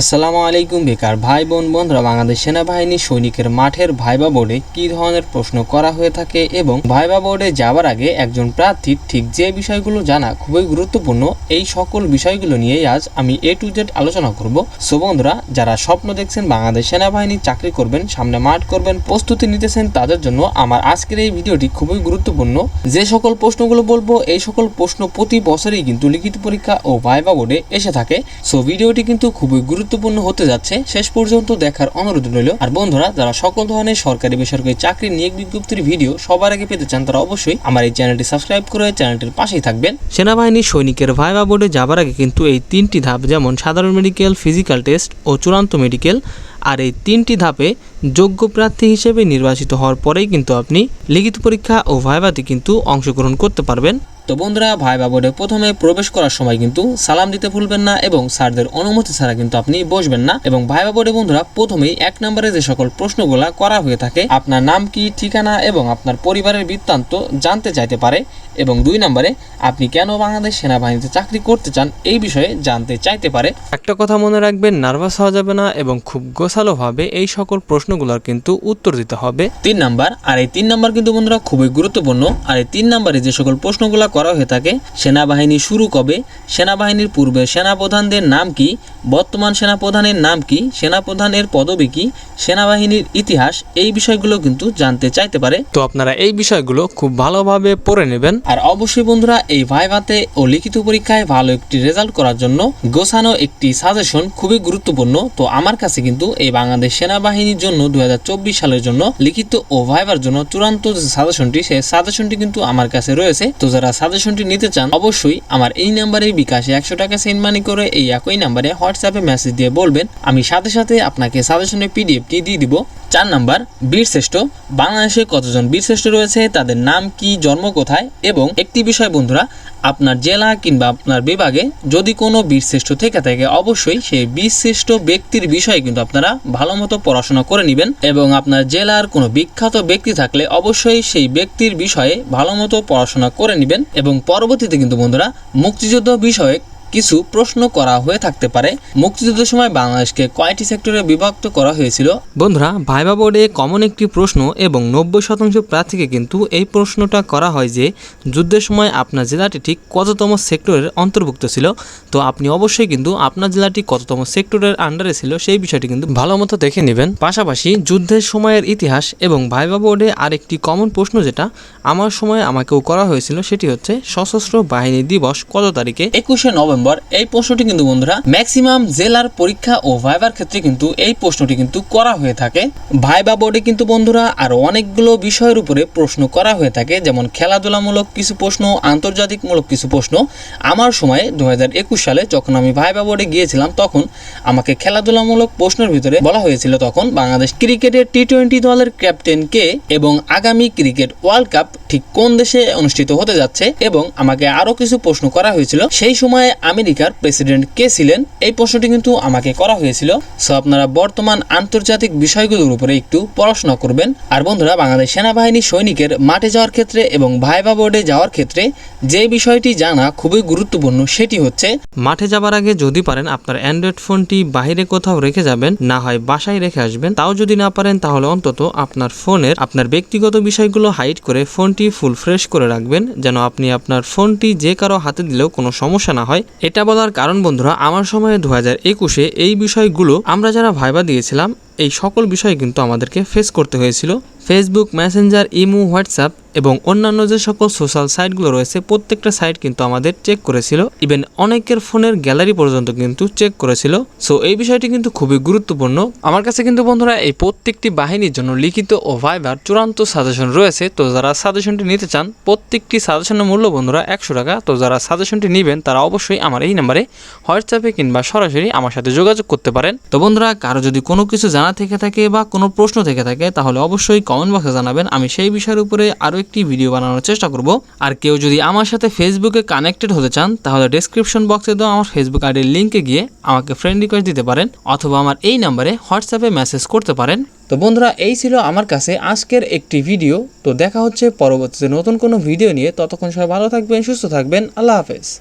আসসালামু আলাইকুম, বেকার ভাই বোন, বন্ধুরা, বাংলাদেশ সেনাবাহিনী সৈনিকের মাঠের ভাইবা বোর্ডে কি ধরনের প্রশ্ন করা হয়ে থাকে এবং ভাইবা বোর্ডে যাওয়ার আগে একজন প্রার্থীর ঠিক যে বিষয়গুলো জানা খুবই গুরুত্বপূর্ণ, এই সকল বিষয়গুলো নিয়েই আজ আমি এ টু জেড আলোচনা করব। সো বন্ধুরা, যারা স্বপ্ন দেখছেন বাংলাদেশ সেনাবাহিনী চাকরি করবেন, সামনে মাঠ করবেন, প্রস্তুতি নিতেছেন তাদের জন্য আমার আজকের এই ভিডিওটি খুবই গুরুত্বপূর্ণ। যে সকল প্রশ্নগুলো বলব, এই সকল প্রশ্ন প্রতি বছরই কিন্তু লিখিত পরীক্ষা ও ভাইবা বোর্ডে এসে থাকে। সো ভিডিওটি কিন্তু খুবই গুরুত্বপূর্ণ হতে যাচ্ছে, শেষ পর্যন্ত দেখার অনুরোধ রইল। আর বন্ধুরা, যারা সকল ধরনের সরকারি বেসরকারি চাকরি নিয়োগ বিজ্ঞপ্তির ভিডিও সবার আগে পেতে চান, তারা অবশ্যই আমার এই চ্যানেলটি সাবস্ক্রাইব করে চ্যানেলটির পাশেই থাকবেন। সেনাবাহিনী সৈনিকের ভাইবা বোর্ডে যাবার আগে কিন্তু এই তিনটি ধাপ, যেমন সাধারণ মেডিকেল, ফিজিক্যাল টেস্ট ও চূড়ান্ত মেডিকেল, আর এই তিনটি ধাপে যোগ্য প্রার্থী হিসেবে নির্বাচিত হওয়ার পরেই কিন্তু আপনি লিখিত পরীক্ষা ও ভাইভাতে কিন্তু অংশগ্রহণ করতে পারবেন। তো বন্ধুরা ভাইবা বোর্ডে প্রথমে প্রবেশ করার সময় কিন্তু সালাম দিতে ভুলবেন না এবং স্যারদের অনুমতি ছাড়া কিন্তু আপনি বসবেন না। এবং ভাইবা বোর্ডে বন্ধুরা প্রথমেই এক নম্বরে যে সকল প্রশ্নগুলা করা হয়ে থাকে আপনার নাম কি ঠিকানা এবং আপনার পরিবারের বৃত্তান্ত জানতে চাইতে পারে এবং দুই নম্বরে আপনি কেন বাংলাদেশ সেনাবাহিনীতে চাকরি করতে চান এই বিষয়ে জানতে চাইতে পারে। একটা কথা মনে রাখবেন নার্ভাস হওয়া যাবে না এবং খুব গোছালোভাবে এই সকল প্রশ্নগুলোর কিন্তু উত্তর দিতে হবে। তিন নাম্বার আর এই তিন নাম্বার কিন্তু বন্ধুরা খুবই গুরুত্বপূর্ণ। আর এই তিন নাম্বারে যে সকল প্রশ্নগুলো করা হয়ে থাকে। সেনাবাহিনী শুরু কবে? সেনাবাহিনীর পূর্বের সেনাপ্রধানদের নাম কি? বর্তমান সেনাপ্রধানের নাম কি? সেনাপ্রধানের পদবি কি? সেনাবাহিনীর ইতিহাস এই বিষয়গুলো কিন্তু জানতে চাইতে পারে। তো আপনারা এই বিষয়গুলো খুব ভালোভাবে পড়ে নেবেন। আর অবশ্যই বন্ধুরা এই ভাইভাতে ও লিখিত পরীক্ষায় ভালো একটি রেজাল্ট করার জন্য গোছানো একটি সাজেশন খুবই গুরুত্বপূর্ণ। তো আমার কাছে কিন্তু এই বাংলাদেশ সেনাবাহিনীর জন্য দুই হাজার চব্বিশ সালের জন্য লিখিত ও ভাইবার জন্য চূড়ান্ত যে সাজেশনটি সেই সাজেশনটি কিন্তু আমার কাছে রয়েছে। তো যারা সাজেশনটি নিতে চান, অবশ্যই আমার এই নাম্বারে বিকাশে একশো টাকা সেন্ড মানি করে এই একই নাম্বারে হোয়াটসঅ্যাপে মেসেজ দিয়ে বলবেন। আমি সাথে সাথে আপনাকে সাজেশনের পিডিএফটি দিয়ে দিব। চার নাম্বার, বীরশ্রেষ্ঠ। বাংলাদেশে কতজন বীরশ্রেষ্ঠ রয়েছে, তাদের নাম কি, জন্ম কোথায়, এবং একটি বিষয় বন্ধুরা, আপনার জেলা কিংবা আপনার বিভাগে যদি কোনো বীরশ্রেষ্ঠ থেকে থাকে, অবশ্যই সেই বীরশ্রেষ্ঠ ব্যক্তির বিষয়ে কিন্তু আপনারা ভালো মতো পড়াশোনা করে নেবেন এবং আপনার জেলার কোনো বিখ্যাত ব্যক্তি থাকলে অবশ্যই সেই ব্যক্তির বিষয়ে ভালো মতো পড়াশোনা করে নেবেন। এবং পরবর্তীতে কিন্তু বন্ধুরা, মুক্তিযুদ্ধ বিষয়ে কিছু প্রশ্ন করা হয়ে থাকতে পারে। মুক্তিযুদ্ধের সময় বাংলাদেশকে কয়টি সেক্টরে বিভক্ত করা হয়েছিল? বন্ধুরা ভাইবা বোর্ডে কমন একটি প্রশ্ন এবং নব্বই শতাংশ প্রার্থীকে কিন্তু এই প্রশ্নটা করা হয় যে যুদ্ধের সময় আপনার জেলাটি ঠিক কততম সেক্টরের অন্তর্ভুক্ত ছিল। তো আপনি অবশ্যই কিন্তু আপনার জেলাটি কততম সেক্টরের আন্ডারে ছিল সেই বিষয়টি কিন্তু ভালো মতো দেখে নেবেন। পাশাপাশি যুদ্ধের সময়ের ইতিহাস এবং ভাইবা বোর্ডে আরেকটি কমন প্রশ্ন যেটা আমার সময় আমাকেও করা হয়েছিল সেটি হচ্ছে সশস্ত্র বাহিনী দিবস কত তারিখে? একুশে নভেম্বর। এই প্রশ্নটি কিন্তু বন্ধুরা ম্যাক্সিমাম জেলার পরীক্ষা ও ভাইবার ক্ষেত্রে কিন্তু এই প্রশ্নটি কিন্তু করা হয়ে থাকে। ভাইবা বোর্ডে কিন্তু বন্ধুরা আরও অনেকগুলো বিষয়ের উপরে প্রশ্ন করা হয়ে থাকে, যেমন খেলাধুলামূলক কিছু প্রশ্ন, আন্তর্জাতিকমূলক কিছু প্রশ্ন। আমার সময়ে দু সালে যখন আমি ভাইবা বোর্ডে গিয়েছিলাম, তখন আমাকে খেলাধুলামূলক প্রশ্নের ভিতরে বলা হয়েছিল তখন বাংলাদেশ ক্রিকেটের টি টোয়েন্টি দলের ক্যাপ্টেন কে এবং আগামী ক্রিকেট ওয়ার্ল্ড কাপ ঠিক কোন দেশে অনুষ্ঠিত হতে যাচ্ছে এবং আমাকে আরও কিছু প্রশ্ন করা হয়েছিল। সেই সময়ে আমেরিকার প্রেসিডেন্ট কে ছিলেন? এই প্রশ্নটি কিন্তু আমাকে করা হয়েছিল। সো আপনারা বর্তমান আন্তর্জাতিক বিষয়গুলোর উপরে একটু পড়াশোনা করবেন। আর বন্ধুরা, বাংলাদেশ সেনাবাহিনী সৈনিকের মাঠে যাওয়ার ক্ষেত্রে এবং ভাইবা বোর্ডে যাওয়ার ক্ষেত্রে যে বিষয়টি জানা খুবই গুরুত্বপূর্ণ, সেটি হচ্ছে মাঠে যাবার আগে যদি পারেন আপনার অ্যান্ড্রয়েড ফোনটি বাইরে কোথাও রেখে যাবেন, না হয় বাসায় রেখে আসবেন। তাও যদি না পারেন, তাহলে অন্তত আপনার ফোনের আপনার ব্যক্তিগত বিষয়গুলো হাইড করে ফোনটি ফুল ফ্রেশ করে রাখবেন, যেন আপনি আপনার ফোনটি যে কারও হাতে দিলেও কোনো সমস্যা না হয়। এটা বলার কারণ বন্ধুরা, আমার সময়ে দু হাজার একুশে এই বিষয়গুলো আমরা যারা ভাইবা দিয়েছিলাম এই সকল বিষয় কিন্তু আমাদেরকে ফেস করতে হয়েছিল। ফেসবুক মেসেঞ্জার ইমো হোয়াটসঅ্যাপ এবং অন্যান্য যে সকল সোশ্যাল সাইটগুলো রয়েছে, প্রত্যেকটা সাইট কিন্তু আমাদের চেক করেছিল। ইভেন অনেকের ফোনের গ্যালারি পর্যন্ত কিন্তু চেক করেছিল। সো এই বিষয়টি কিন্তু খুবই গুরুত্বপূর্ণ। আমার কাছে কিন্তু বন্ধুরা, এই প্রত্যেকটি বাহিনীর জন্য লিখিত ও ভাইবার চূড়ান্ত সাজেশন রয়েছে। তো যারা সাজেশনটি নিতে চান, প্রত্যেকটি সাজেশনের মূল্য বন্ধুরা একশো টাকা। তো যারা সাজেশনটি নেবেন, তারা অবশ্যই আমার এই নাম্বারে হোয়াটসঅ্যাপে কিংবা সরাসরি আমার সাথে যোগাযোগ করতে পারেন। তো বন্ধুরা, কারও যদি কোনো কিছু জানা থেকে থাকে বা কোনো প্রশ্ন থেকে থাকে, তাহলে অবশ্যই কমেন্ট বক্সে জানাবেন। আমি সেই বিষয়ের উপরে আরও একটি ভিডিও বানানোর চেষ্টা করব। আর কেউ যদি আমার সাথে ফেসবুকে কানেক্টেড হতে চান, তাহলে ডেসক্রিপশন বক্সে দেওয়া আমার ফেসবুক আইডির লিঙ্কে গিয়ে আমাকে ফ্রেন্ড রিকোয়েস্ট দিতে পারেন, অথবা আমার এই নাম্বারে হোয়াটসঅ্যাপে মেসেজ করতে পারেন। তো বন্ধুরা, এই ছিল আমার কাছে আজকের একটি ভিডিও তো দেখা হচ্ছে পরবর্তীতে নতুন কোনো ভিডিও নিয়ে। ততক্ষণ সবাই ভালো থাকবেন, সুস্থ থাকবেন। আল্লাহ হাফেজ।